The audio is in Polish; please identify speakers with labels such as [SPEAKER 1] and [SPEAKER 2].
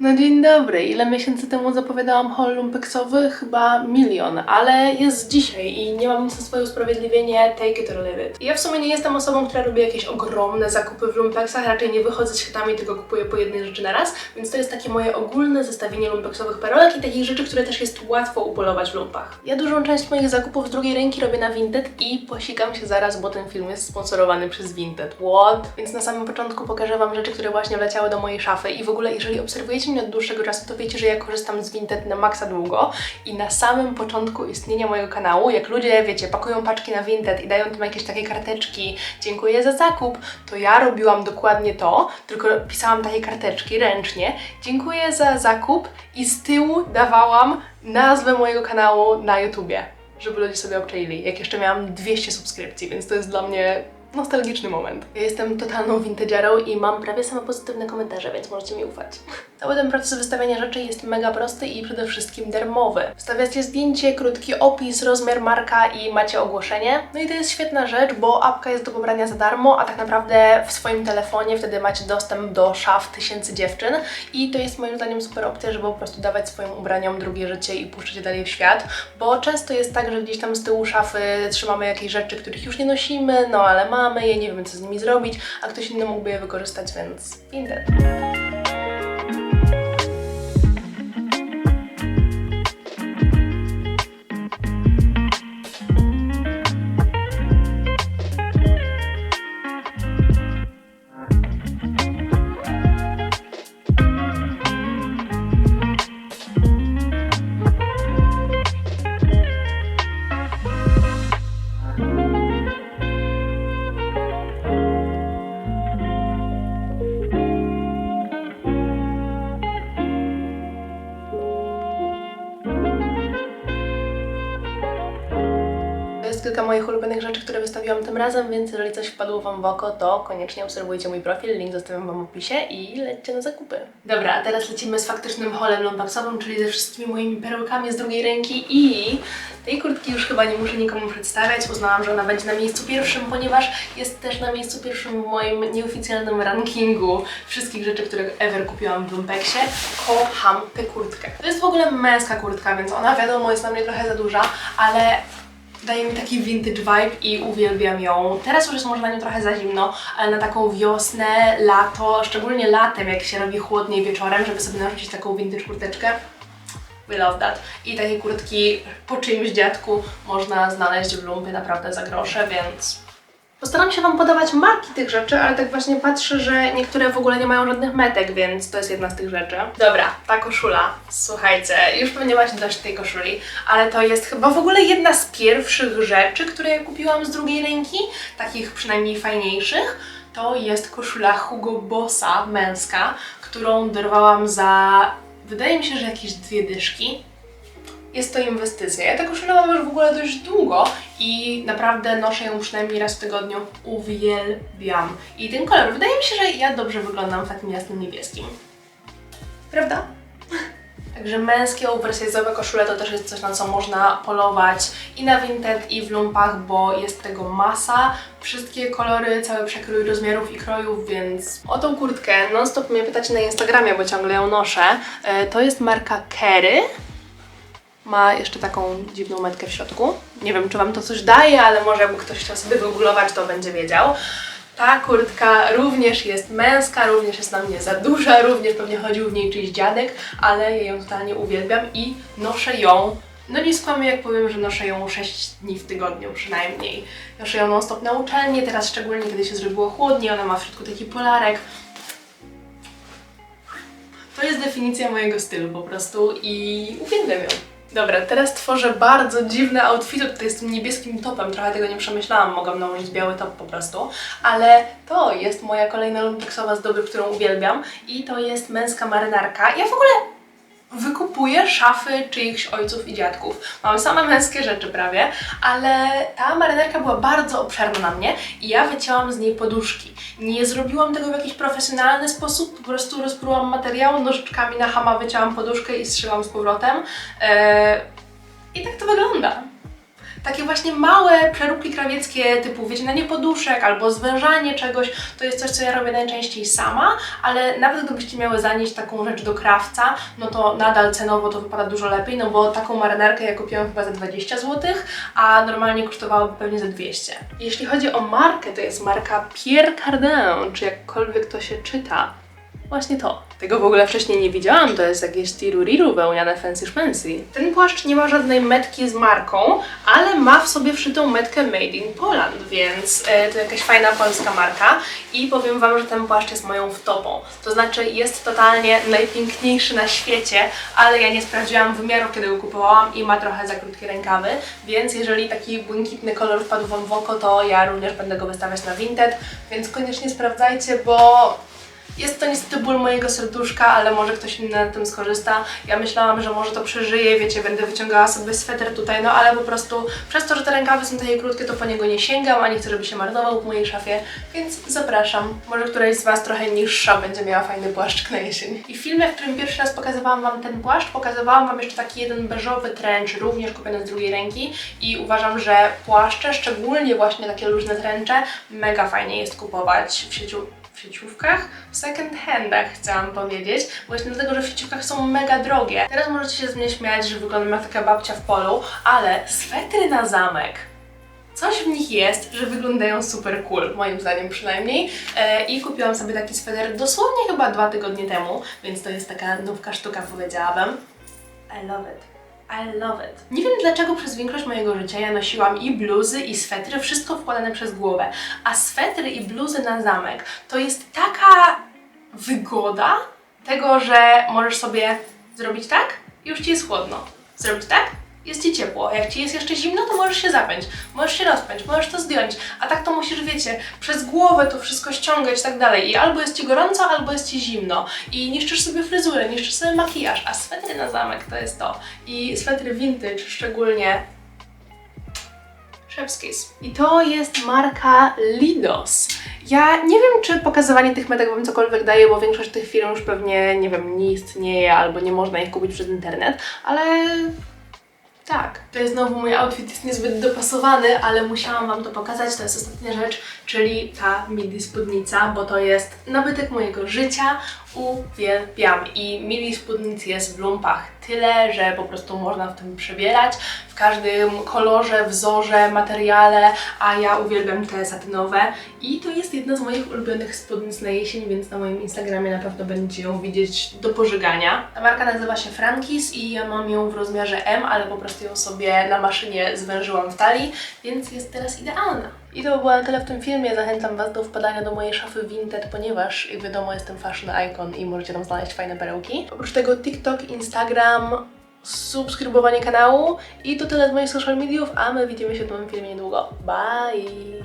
[SPEAKER 1] No dzień dobry. Ile miesięcy temu zapowiadałam haul lumpeksowy? Chyba milion, ale jest dzisiaj i nie mam nic na swoje usprawiedliwienie, take it or leave it. Ja w sumie nie jestem osobą, która robi jakieś ogromne zakupy w lumpeksach, raczej nie wychodzę z światami, tylko kupuję po jednej rzeczy na raz, więc to jest takie moje ogólne zestawienie lumpeksowych perolek i takich rzeczy, które też jest łatwo upolować w lumpach. Ja dużą część moich zakupów z drugiej ręki robię na Vinted i posikam się zaraz, bo ten film jest sponsorowany przez Vinted. What? Więc na samym początku pokażę Wam rzeczy, które właśnie wleciały do mojej szafy i w ogóle jeżeli obserwujecie mnie od dłuższego czasu, to wiecie, że ja korzystam z Vinted na maksa długo i na samym początku istnienia mojego kanału, jak ludzie, wiecie, pakują paczki na Vinted i dają tam jakieś takie karteczki, dziękuję za zakup, to ja robiłam dokładnie to, tylko pisałam takie karteczki ręcznie, dziękuję za zakup i z tyłu dawałam nazwę mojego kanału na YouTubie, żeby ludzie sobie obczaili, jak jeszcze miałam 200 subskrypcji, więc to jest dla mnie nostalgiczny moment. Ja jestem totalną vintagearą i mam prawie same pozytywne komentarze, więc możecie mi ufać. Cały ten proces wystawiania rzeczy jest mega prosty i przede wszystkim darmowy. Wstawiacie zdjęcie, krótki opis, rozmiar marka i macie ogłoszenie. No i to jest świetna rzecz, bo apka jest do pobrania za darmo, a tak naprawdę w swoim telefonie wtedy macie dostęp do szaf tysięcy dziewczyn i to jest moim zdaniem super opcja, żeby po prostu dawać swoim ubraniom drugie życie i puszczać je dalej w świat, bo często jest tak, że gdzieś tam z tyłu szafy trzymamy jakieś rzeczy, których już nie nosimy, no ale mamy je, nie wiemy co z nimi zrobić, a ktoś inny mógłby je wykorzystać, więc Vinted. Kilka moich ulubionych rzeczy, które wystawiłam tym razem, więc jeżeli coś wpadło Wam w oko, to koniecznie obserwujcie mój profil, link zostawiam Wam w opisie i lećcie na zakupy. Dobra, a teraz lecimy z faktycznym holem lumbaksowym, czyli ze wszystkimi moimi perełkami z drugiej ręki i tej kurtki już chyba nie muszę nikomu przedstawiać. Uznałam, że ona będzie na miejscu pierwszym, ponieważ jest też na miejscu pierwszym w moim nieoficjalnym rankingu wszystkich rzeczy, które ever kupiłam w lumpeksie. Kocham tę kurtkę. To jest w ogóle męska kurtka, więc ona wiadomo jest na mnie trochę za duża, ale daje mi taki vintage vibe i uwielbiam ją. Teraz już jest może na nią trochę za zimno, ale na taką wiosnę, lato, szczególnie latem, jak się robi chłodniej wieczorem, żeby sobie narzucić taką vintage kurteczkę. We love that. I takie kurtki po czyimś dziadku można znaleźć w lumpie naprawdę za grosze, więc Postaram się Wam podawać marki tych rzeczy, ale tak właśnie patrzę, że niektóre w ogóle nie mają żadnych metek, więc to jest jedna z tych rzeczy. Dobra, ta koszula. Słuchajcie, już pewnie macie dość tej koszuli, ale to jest chyba w ogóle jedna z pierwszych rzeczy, które ja kupiłam z drugiej ręki, takich przynajmniej fajniejszych. To jest koszula Hugo Bossa męska, którą dorwałam za, wydaje mi się, że jakieś dwie dyszki. Jest to inwestycja. Ja tę koszulę mam już w ogóle dość długo i naprawdę noszę ją przynajmniej raz w tygodniu. Uwielbiam. I ten kolor, wydaje mi się, że ja dobrze wyglądam w takim jasnym niebieskim. Prawda? Także męskie oversize'owe koszule to też jest coś, na co można polować i na Vinted, i w lumpach, bo jest tego masa. Wszystkie kolory, cały przekrój rozmiarów i krojów, więc o tą kurtkę non-stop mnie pytacie na Instagramie, bo ciągle ją noszę. E, To jest marka Kerry. Ma jeszcze taką dziwną metkę w środku. Nie wiem, czy Wam to coś daje, ale może jakby ktoś chciał sobie wygooglować, to będzie wiedział. Ta kurtka również jest męska, również jest na mnie za duża, również pewnie chodził w niej czyjś dziadek, ale ja ją totalnie uwielbiam i noszę ją, no nie skłamię jak powiem, że noszę ją 6 dni w tygodniu przynajmniej. Noszę ją non stop na uczelni, teraz szczególnie kiedy się zrobiło chłodniej, ona ma w środku taki polarek. To jest definicja mojego stylu po prostu i uwielbiam ją. Dobra, teraz tworzę bardzo dziwne outfity tutaj z tym niebieskim topem. Trochę tego nie przemyślałam, mogłam nałożyć biały top po prostu. Ale to jest moja kolejna lumpeksowa zdobycz, którą uwielbiam. I to jest męska marynarka. Ja w ogóle wykupuję szafy czyichś ojców i dziadków. Mam same męskie rzeczy prawie, ale ta marynarka była bardzo obszerna na mnie i ja wycięłam z niej poduszki. Nie zrobiłam tego w jakiś profesjonalny sposób, po prostu rozprułam materiał, nożyczkami na hama wycięłam poduszkę i strzyłam z powrotem. Eee, I tak to wygląda. Takie właśnie małe przeróbki krawieckie typu wycinanie poduszek albo zwężanie czegoś, to jest coś, co ja robię najczęściej sama, ale nawet gdybyście miały zanieść taką rzecz do krawca, no to nadal cenowo to wypada dużo lepiej, no bo taką marynarkę ja kupiłam chyba za 20 zł, a normalnie kosztowałaby pewnie za 200. Jeśli chodzi o markę, to jest marka Pierre Cardin, czy jakkolwiek to się czyta. Właśnie to. Tego w ogóle wcześniej nie widziałam, to jest jakieś tiruriru wełniane fancy szmancy. Ten płaszcz nie ma żadnej metki z marką, ale ma w sobie wszytą metkę Made in Poland, więc e, to jakaś fajna polska marka i powiem Wam, że ten płaszcz jest moją wtopą. To znaczy jest totalnie najpiękniejszy na świecie, ale ja nie sprawdziłam wymiaru, kiedy go kupowałam i ma trochę za krótkie rękawy, więc jeżeli taki błękitny kolor wpadł Wam w oko, to ja również będę go wystawiać na Vinted, więc koniecznie sprawdzajcie, bo jest to niestety ból mojego serduszka, ale może ktoś inny na tym skorzysta. Ja myślałam, że może to przeżyję, wiecie, będę wyciągała sobie sweter tutaj, no ale po prostu przez to, że te rękawy są takie krótkie, to po niego nie sięgam, a nie chcę, żeby się marnował w mojej szafie, więc zapraszam. Może któraś z Was trochę niższa będzie miała fajny płaszczyk na jesień. I w filmie, w którym pierwszy raz pokazywałam Wam ten płaszcz, pokazywałam Wam jeszcze taki jeden beżowy trench, również kupiony z drugiej ręki i uważam, że płaszcze, szczególnie właśnie takie luźne trencze, mega fajnie jest kupować w sieciu w sieciówkach, w second handach chciałam powiedzieć, właśnie dlatego, że w są mega drogie. Teraz możecie się z mnie śmiać, że wyglądam jak taka babcia w polu, ale swetry na zamek Coś w nich jest, że wyglądają super cool, moim zdaniem przynajmniej. E, I kupiłam sobie taki sweter dosłownie chyba dwa tygodnie temu, więc to jest taka nówka sztuka, powiedziałabym. I love it. I love it. Nie wiem dlaczego przez większość mojego życia ja nosiłam i bluzy, i swetry, wszystko wkładane przez głowę. A swetry i bluzy na zamek to jest taka wygoda tego, że możesz sobie zrobić tak już ci jest chłodno. Zrobić tak jest ci ciepło. Jak ci jest jeszcze zimno, to możesz się zapiąć, możesz się rozpiąć, możesz to zdjąć. A tak to musisz, wiecie, przez głowę to wszystko ściągać i tak dalej. I albo jest ci gorąco, albo jest ci zimno. I niszczysz sobie fryzurę, niszczysz sobie makijaż. A swetry na zamek to jest to. I swetry vintage szczególnie Szewskis. I to jest marka Lidos. Ja nie wiem, czy pokazywanie tych metek Wam cokolwiek daje, bo większość tych firm już pewnie, nie wiem, nie istnieje albo nie można ich kupić przez internet, ale tak. To jest znowu mój outfit, jest niezbyt dopasowany, ale musiałam Wam to pokazać. To jest ostatnia rzecz, czyli ta midi spódnica, bo to jest nabytek mojego życia. Uwielbiam. I midi spódnic jest w lumpach tyle, że po prostu można w tym przebierać w każdym kolorze, wzorze, materiale, a ja uwielbiam te satynowe i to jest jedna z moich ulubionych spódnic na jesień, więc na moim Instagramie na pewno będziecie ją widzieć do pożygania. Ta marka nazywa się Frankis i ja mam ją w rozmiarze M, ale po prostu ją sobie na maszynie zwężyłam w talii, więc jest teraz idealna. I to by było na tyle w tym filmie. Zachęcam Was do wpadania do mojej szafy Vinted, ponieważ jak wiadomo jestem fashion icon i możecie tam znaleźć fajne perełki. Oprócz tego TikTok, Instagram, subskrybowanie kanału i to tyle z moich social mediów, a my widzimy się w nowym filmie niedługo. Bye!